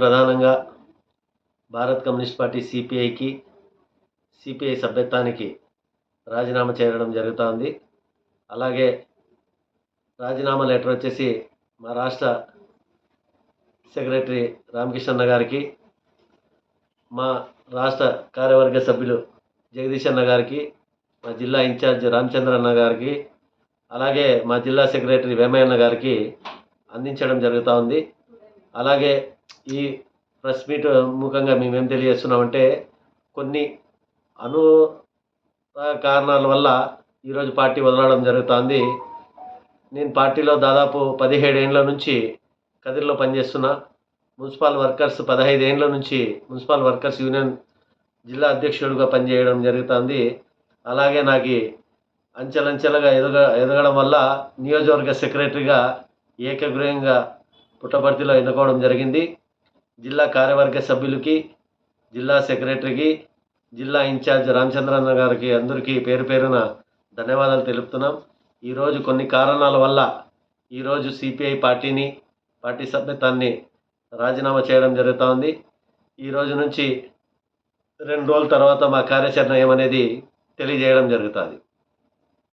ప్రధానంగా Bharat communist party సిపిఐకి CPI సభ్యత్వానికి రాజీనామా చేయడం జరుగుతోంది. అలాగే రాజీనామా లెటర్ వచ్చేసి మా రాష్ట్ర సెక్రటరీ రామకృష్ణ గారికి మా రాష్ట్ర కార్యవర్గ సభ్యులు జగదీష్ అన్న గారికి మా జిల్లా ఇన్ఛార్జ్ రామచంద్ర అన్న గారికి అలాగే మా జిల్లా సెక్రటరీ వేమయ్యన్న గారికి అందించడం జరుగుతూ ఉంది అలాగే ఈ ప్రెస్ మీట్ ముఖంగా మేమేం తెలియజేస్తున్నామంటే కొన్ని అను కారణాల వల్ల ఈరోజు పార్టీ వదలడం జరుగుతుంది. నేను పార్టీలో దాదాపు పదిహేడు ఏండ్ల నుంచి కదిరిలో పనిచేస్తున్నా. మున్సిపల్ వర్కర్స్ పదహైదు నుంచి మున్సిపల్ వర్కర్స్ యూనియన్ జిల్లా అధ్యక్షుడిగా పనిచేయడం జరుగుతుంది. అలాగే నాకు అంచెలంచెలుగా ఎదుగ ఎదగడం వల్ల నియోజకవర్గ సెక్రటరీగా ఏకగ్రీవంగా పుట్టపర్తిలో ఎన్నుకోవడం జరిగింది. జిల్లా కార్యవర్గ సభ్యులకి జిల్లా సెక్రటరీకి జిల్లా ఇన్ఛార్జ్ రామచంద్రన్న గారికి అందరికీ పేరు పేరున ధన్యవాదాలు తెలుపుతున్నాం. ఈరోజు కొన్ని కారణాల వల్ల ఈరోజు సిపిఐ పార్టీని పార్టీ సభ్యత్వాన్ని రాజీనామా చేయడం జరుగుతూ ఉంది ఈ రోజు నుంచి రెండు రోజుల తర్వాత మా కార్యాచరణ ఏమనేది తెలియజేయడం జరుగుతుంది.